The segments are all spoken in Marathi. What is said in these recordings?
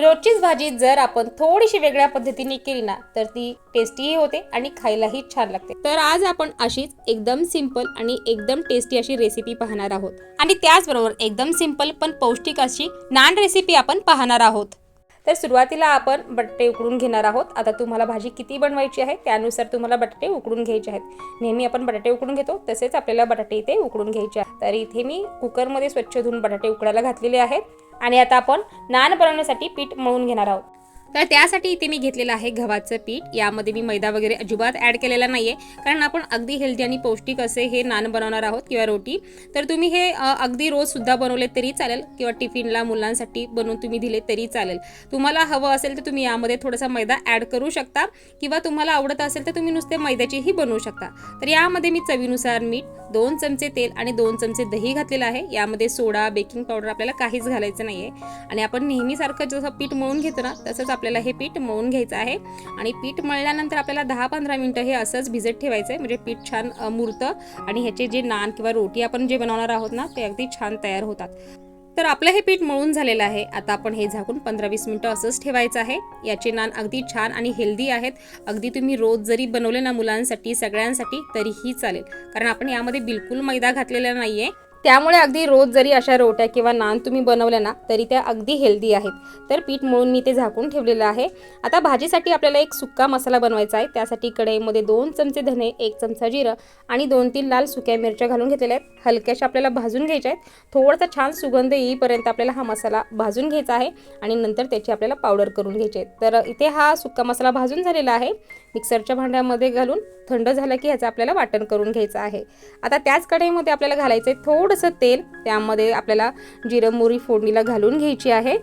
रोजचीच भाजी जर आपण थोडीशी वेगळ्या पद्धतीने केली ना तर ती टेस्टीही होते आणि खायलाही छान लागते. तर आज आपण अशीच एकदम सिंपल आणि एकदम टेस्टी अशी रेसिपी पाहणार आहोत. आणि त्याचबरोबर एकदम सिंपल पण पौष्टिक अशी नान रेसिपी आपण पाहणार आहोत. तर सुरुवातीला आपण बटाटे उकडून घेणार आहोत. आता तुम्हाला भाजी किती बनवायची आहे त्यानुसार तुम्हाला बटाटे उकडून घ्यायचे आहेत. नेहमी आपण बटाटे उकडून घेतो तसेच आपल्याला बटाटे इथे उकडून घ्यायचे आहेत. तर इथे मी कुकरमध्ये स्वच्छ धुवून बटाटे उकडायला घातलेले आहेत. आणि आता आपण नान बनवण्यासाठी पीठ मळून घेणार आहोत. तर त्यासाठी इथे मी घेतलेलं आहे गव्हाचं पीठ. यामध्ये मी मैदा वगैरे अजिबात ॲड केलेला नाही आहे कारण आपण अगदी हेल्दी आणि पौष्टिक असे हे नान बनवणार आहोत किंवा रोटी. तर तुम्ही हे अगदी रोजसुद्धा बनवले तरी चालेल किंवा टिफिनला मुलांसाठी बनवून तुम्ही दिले तरी चालेल. तुम्हाला हवं असेल तर तुम्ही यामध्ये थोडासा मैदा ॲड करू शकता किंवा तुम्हाला आवडत असेल तर तुम्ही नुसते मैद्याचीही बनवू शकता. तर यामध्ये मी चवीनुसार मीठ दोन चमचे तेल आणि दोन चमचे दही घातलेलं आहे. यामध्ये सोडा बेकिंग पावडर आपल्याला काहीच घालायचं नाही आहे आणि आपण नेहमीसारखं जसं पीठ मळून घेतो ना तसंच आपल्याला हे पीठ मळून घ्यायचं आहे. आणि पीठ मळल्यानंतर आपल्याला दहा पंधरा मिनटं हे असंच भिजत ठेवायचं आहे म्हणजे पीठ छान मुरतं आणि ह्याचे जे नान किंवा रोटी आपण जे बनवणार आहोत ना ते अगदी छान तयार होतात. तर आपलं हे पीठ मळून झालेलं आहे. आता आपण हे झाकून पंधरा वीस मिनटं असंच ठेवायचं आहे. याचे नान अगदी छान आणि हेल्दी आहेत. अगदी तुम्ही रोज जरी बनवले ना मुलांसाठी सगळ्यांसाठी तरीही चालेल. कारण आपण यामध्ये बिलकुल मैदा घातलेला नाही आहे त्यामुळे अगदी रोज जरी अशा रोट्या किंवा नान तुम्ही बनवल्या ना तरी त्या अगदी हेल्दी आहेत. तर पीठ मळून मी ते झाकून ठेवलेलं आहे. आता भाजीसाठी आपल्याला एक सुक्का मसाला बनवायचा आहे. त्यासाठी कढईमध्ये दोन चमचे धने एक चमचा जिरं आणि दोन तीन लाल सुक्या मिरच्या घालून घेतलेल्या आहेत. हलक्याशा आपल्याला भाजून घ्यायच्या आहेत. थोडासा छान सुगंध येईपर्यंत आपल्याला हा मसाला भाजून घ्यायचा आहे आणि नंतर त्याची आपल्याला पावडर करून घ्यायची आहे तर इथे हा सुक्का मसाला भाजून झालेला आहे. मिक्सरच्या भांड्यामध्ये घालून थंड झालं की ह्याचं आपल्याला वाटण करून घ्यायचं आहे. आता त्याच कढईमध्ये आपल्याला घालायचं आहे थोडंसं तेल त्यामध्ये आपल्याला जिरं मोरी फोडणीला घालून घ्यायची आहे.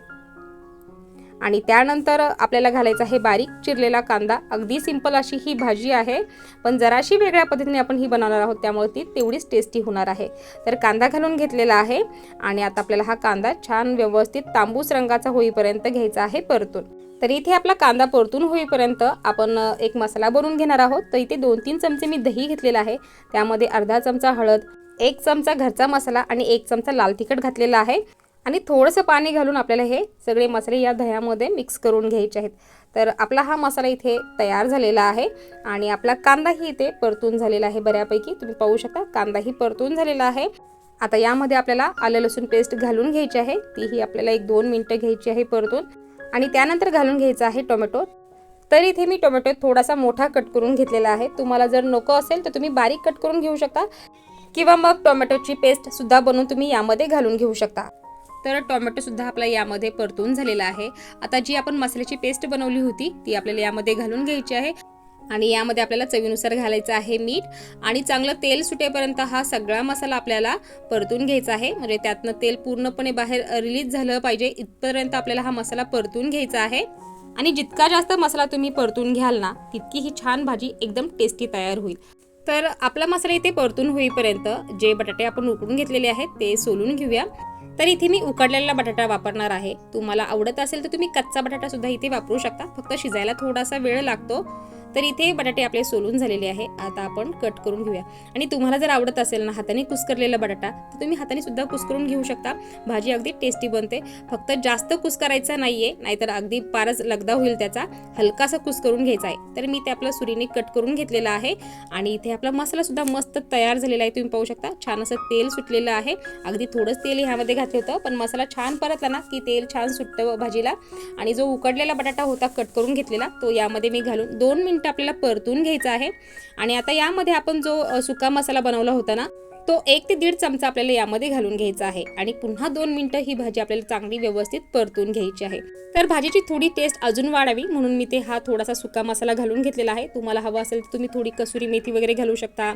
आणि त्यानंतर आपल्याला घालायचा आहे बारीक चिरलेला कांदा. अगदी सिंपल अशी ही भाजी आहे पण जराशी वेगळ्या पद्धतीने आपण ही बनवणार आहोत त्यामुळे ती तेवढीच टेस्टी होणार आहे. तर कांदा घालून घेतलेला आहे आणि आता आपल्याला हा कांदा छान व्यवस्थित तांबूस रंगाचा होईपर्यंत घ्यायचा आहे परतून. तर इथे आपला कांदा परतून होईपर्यंत आपण एक मसाला बनवून घेणार आहोत. तर इथे दोन तीन चमचे मी दही घेतलेला आहे. त्यामध्ये अर्धा चमचा हळद एक चमचा घरचा मसाला आणि एक चमचा लाल तिखट घातलेला आहे. आणि थोडंसं पाणी घालून आपल्याला हे सगळे मसाले या दह्यामध्ये मिक्स करून घ्यायचे आहेत. तर आपला हा मसाला इथे तयार झालेला आहे आणि आपला कांदाही इथे परतून झालेला आहे बऱ्यापैकी. तुम्ही पाहू शकता कांदाही परतून झालेला आहे. आता यामध्ये आपल्याला आलं लसूण पेस्ट घालून घ्यायची आहे. तीही आपल्याला एक दोन मिनटं घ्यायची आहे परतून. आणि त्यानंतर घालून घ्यायचं आहे टोमॅटो. तर इथे मी टोमॅटो थोडासा मोठा कट करून घेतलेला आहे. तुम्हाला जर नको असेल तर तुम्ही बारीक कट करून घेऊ शकता. किंवा मग टोमॅटोची पेस्ट सुद्धा बनवून तुम्ही यामध्ये घालून घेऊ शकता. तर टोमॅटो सुद्धा आपला यामध्ये परतून झालेला आहे. आता जी आपण मसाल्याची पेस्ट बनवली होती ती आपल्याला यामध्ये घालून घ्यायची आहे. आणि यामध्ये आपल्याला चवीनुसार घालायचं आहे मीठ आणि चांगलं तेल सुटेपर्यंत हा सगळा मसाला आपल्याला परतून घ्यायचा आहे. म्हणजे त्यातनं तेल पूर्णपणे बाहेर रिलीज झालं पाहिजे इथपर्यंत आपल्याला हा मसाला परतून घ्यायचा आहे. आणि जितका जास्त मसाला तुम्ही परतून घ्याल ना तितकी ही छान भाजी एकदम टेस्टी तयार होईल. तर आपला मसाला इथे परतून होईपर्यंत जे बटाटे आपण उकडून घेतलेले आहेत ते सोलून घेऊया. तर इथे मी उकडलेला बटाटा वापरणार आहे. तुम्हाला आवडत असेल तर तुम्ही कच्चा बटाटा सुद्धा इथे वापरू शकता. फक्त शिजायला थोडासा वेळ लागतो. तर इथे बटाटे आपले सोलून झालेले आहे. आता आपण कट करून घेऊया. आणि तुम्हाला जर आवडत असेल ना हाताने कुस्करलेला बटाटा तर तुम्ही हाताने सुद्धा कुस्करून घेऊ शकता. भाजी अगदी टेस्टी बनते. फक्त जास्त कुस करायचा नाहीये नाहीतर अगदी फारच लगदा होईल त्याचा. हलकासा कुस्करून घ्यायचा आहे. तर मी ते आपल्या सुरीने कट करून घेतलेला आहे. आणि इथे आपला मसाला सुद्धा मस्त तयार झालेला आहे. तुम्ही पाहू शकता छान असं तेल सुटलेलं आहे. अगदी थोडंच तेल ह्यामध्ये घातलं होतं पण मसाला छान परतला ना की तेल छान सुटतं भाजीला. आणि जो उकडलेला बटाटा होता कट करून घेतलेला तो यामध्ये मी घालून दोन मिनटं आपल्याला परतून घ्यायचा आहे. आणि आता यामध्ये आपण जो सुका मसाला बनवला होता ना तो एक ते दीड चमचा आपल्याला यामध्ये घालून घ्यायचा आहे. आणि पुन्हा दोन मिनिटं ही भाजी आपल्याला चांगली व्यवस्थित परतून घ्यायची आहे. तर भाजीची थोडी टेस्ट अजून वाढावी म्हणून मी ते हा थोडासा सुका मसाला घालून घेतलेला आहे. तुम्हाला हवं असेल तर तुम्ही थोडी कसुरी मेथी वगैरे घालू शकता.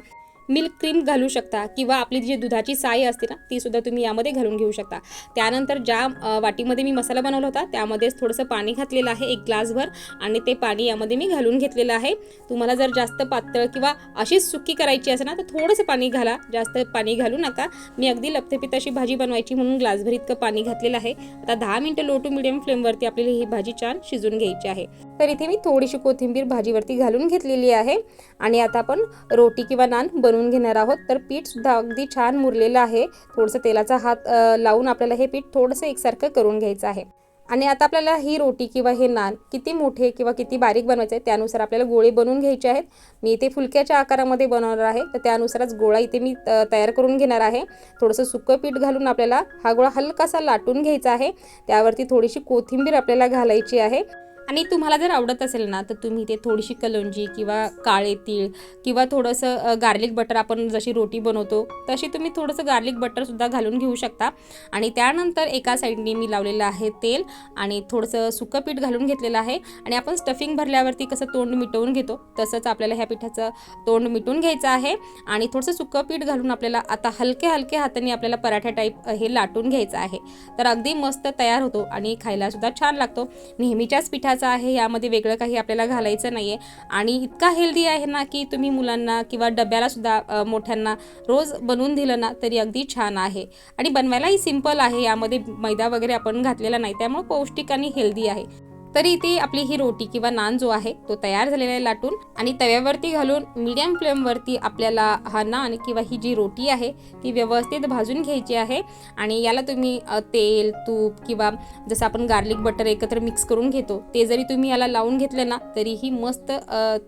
मिल्क क्रीम घालू शकता किंवा आपली जी दुधाची साय असते ना ती सुद्धा तुम्ही यामध्ये घालून घेऊ शकता. त्यानंतर ज्या वाटीमध्ये मी मसाला बनवला होता त्यामध्येच थोडंसं पाणी घातलेलं आहे एक ग्लासभर आणि ते पाणी यामध्ये मी घालून घेतलेलं आहे. तुम्हाला जर जास्त पातळ किंवा अशीच सुकी करायची असेल ना तर थोडंसं पाणी घाला जास्त पाणी घालू नका. मी अगदी लपथेपित अशी भाजी बनवायची म्हणून ग्लासभर इतकं पाणी घातलेलं आहे. आता दहा मिनटं लो टू मिडियम फ्लेमवरती आपल्याला ही भाजी छान शिजून घ्यायची आहे. तर इथे मी थोडीशी कोथिंबीर भाजीवरती घालून घेतलेली आहे. आणि आता आपण रोटी किंवा नान बनवून घेणार आहोत. तर पीठ सुद्धा अगदी छान मुरलेलं आहे. थोडंसं तेलाचा हात लावून आपल्याला हे पीठ थोडंसं एकसारखं करून घ्यायचं आहे. आणि आता आपल्याला ही रोटी किंवा हे नान किती मोठे किंवा किती बारीक बनवायचे आहे त्यानुसार आपल्याला गोळे बनवून घ्यायचे आहेत. मी इथे फुलक्याच्या आकारामध्ये बनवणार आहे. तर त्यानुसारच गोळा इथे मी तयार करून घेणार आहे. थोडंसं सुकं पीठ घालून आपल्याला हा गोळा हलकासा लाटून घ्यायचा आहे. त्यावरती थोडीशी कोथिंबीर आपल्याला घालायची आहे. आणि तुम्हाला जर आवडत असेल ना तर तुम्ही ते थोडीशी कलंजी किंवा काळे तीळ किंवा थोडंसं गार्लिक बटर आपण जशी रोटी बनवतो तशी तुम्ही थोडंसं गार्लिक बटरसुद्धा घालून घेऊ शकता. आणि त्यानंतर एका साईडने मी लावलेलं आहे तेल आणि थोडंसं सुकं पीठ घालून घेतलेलं आहे. आणि आपण स्टफिंग भरल्यावरती कसं तोंड मिटवून घेतो तसंच आपल्याला ह्या पिठाचं तोंड मिटून घ्यायचं आहे. आणि थोडंसं सुकं पीठ घालून आपल्याला आता हलक्या हलक्या हाताने आपल्याला पराठ्या टाईप हे लाटून घ्यायचं आहे. तर अगदी मस्त तयार होतो आणि खायलासुद्धा छान लागतो. नेहमीच्याच पिठाचा आहे यामध्ये वेगळं काही आपल्याला घालायचं नाही आहे आणि इतका हेल्दी आहे ना की तुम्ही मुलांना किंवा डब्यालासुद्धा सुद्धा मोठ्यांना रोज बनवून दिलं ना तरी अगदी छान आहे. आणि बनवायलाही सिंपल आहे यामध्ये मैदा वगैरे आपण घातलेला नाही त्यामुळे पौष्टिक आणि हेल्दी आहे. तरी इथे आपली ही रोटी किंवा नान जो आहे तो तयार झालेला आहे लाटून आणि तव्यावरती घालून मीडियम फ्लेमवरती आपल्याला हा नान किंवा ही जी रोटी आहे ती व्यवस्थित भाजून घ्यायची आहे. आणि याला तुम्ही तेल तूप किंवा जसं आपण गार्लिक बटर एकत्र मिक्स करून घेतो ते जरी तुम्ही याला लावून घेतले ना तरीही मस्त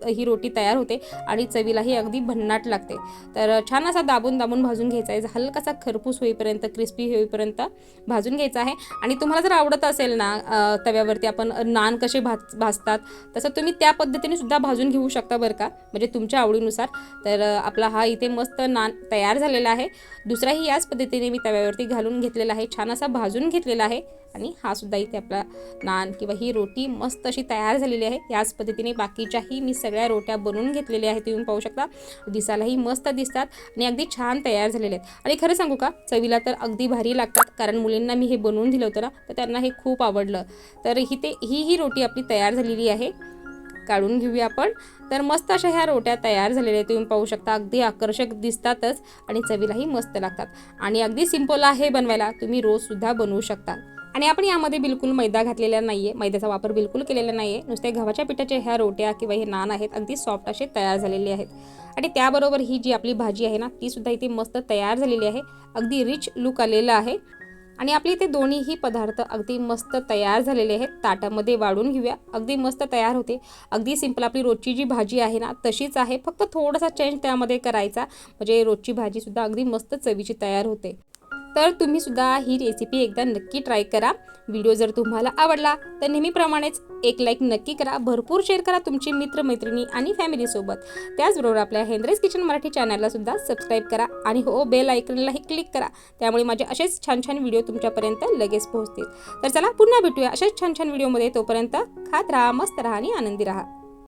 ही रोटी तयार होते आणि चवीलाही अगदी भन्नाट लागते. तर छान असा दाबून दाबून भाजून घ्यायचा आहे. हलकासा खरपूस होईपर्यंत क्रिस्पी होईपर्यंत भाजून घ्यायचा आहे. आणि तुम्हाला जर आवडत असेल ना तव्यावरती आपण नान कसे भाज भाजतात तसं तुम्ही त्या पद्धतीने सुद्धा भाजून घेऊ शकता बरं का म्हणजे तुमच्या आवडीनुसार. तर आपला हा इथे मस्त नान तयार झालेला आहे. दुसराही याच पद्धतीने मी तव्यावरती घालून घेतलेला आहे छान असा भाजून घेतलेला आहे. आणि हा सुद्धा इथे आपला नान किंवा ही रोटी मस्त अशी तयार झालेली आहे. याच पद्धतीने बाकीच्याही मी सगळ्या रोट्या बनवून घेतलेल्या आहेत तुम्ही पाहू शकता. दिसायलाही मस्त दिसतात आणि अगदी छान तयार झालेले आहेत. आणि खरं सांगू का चवीला तर अगदी भारी लागतात कारण मुलींना मी हे बनवून दिलं होतं ना तर त्यांना हे खूप आवडलं. तर ही ते ही ही रोटी आपली तयार झालेली आहे. काढून घेऊया आपण. तर मस्त अशा ह्या रोट्या तयार झालेल्या आहेत तुम्ही पाहू शकता. अगदी आकर्षक दिसतातच आणि चवीलाही मस्त लागतात. आणि अगदी सिंपल आहे बनवायला तुम्ही रोजसुद्धा बनवू शकता. आणि आपण यामध्ये बिलकुल मैदा घातलेला नाही आहे मैद्याचा वापर बिलकुल केलेला नाही आहे नुसते गव्हाच्या पिठाच्या ह्या रोट्या किंवा हे नान आहेत अगदी सॉफ्ट असे तयार झालेले आहेत. आणि त्याबरोबर ही जी आपली भाजी आहे ना ती सुद्धा इथे मस्त तयार झालेली आहे. अगदी रिच लुक आलेला आहे. आणि आपले इथे दोन्हीही पदार्थ अगदी मस्त तयार झालेले आहेत. ताटामध्ये वाढून घेऊया. अगदी मस्त तयार होते. अगदी सिंपल आपली रोजची जी भाजी आहे ना तशीच आहे. फक्त थोडासा चेंज त्यामध्ये करायचा. म्हणजे रोजची भाजीसुद्धा अगदी मस्त चवीची तयार होते. तर तुम्ही सुद्धा ही रेसिपी एकदा नक्की ट्राय करा. व्हिडिओ जर तुम्हाला आवडला तर नेहमीप्रमाणेच एक लाईक नक्की करा. भरपूर शेअर करा तुमचे मित्र मैत्रिणी आणि फॅमिलीसोबत त्याचबरोबर आपल्या हेंद्रेस किचन मराठी चॅनलला सुद्धा सबस्क्राईब करा आणि हो बेल आयकनलाही क्लिक करा. त्यामुळे माझे असेच छान छान व्हिडिओ तुमच्यापर्यंत लगेच पोहोचतील. तर चला पुन्हा भेटूया असेच छान छान व्हिडिओमध्ये तोपर्यंत खात राहा मस्त राहा आणि आनंदी राहा.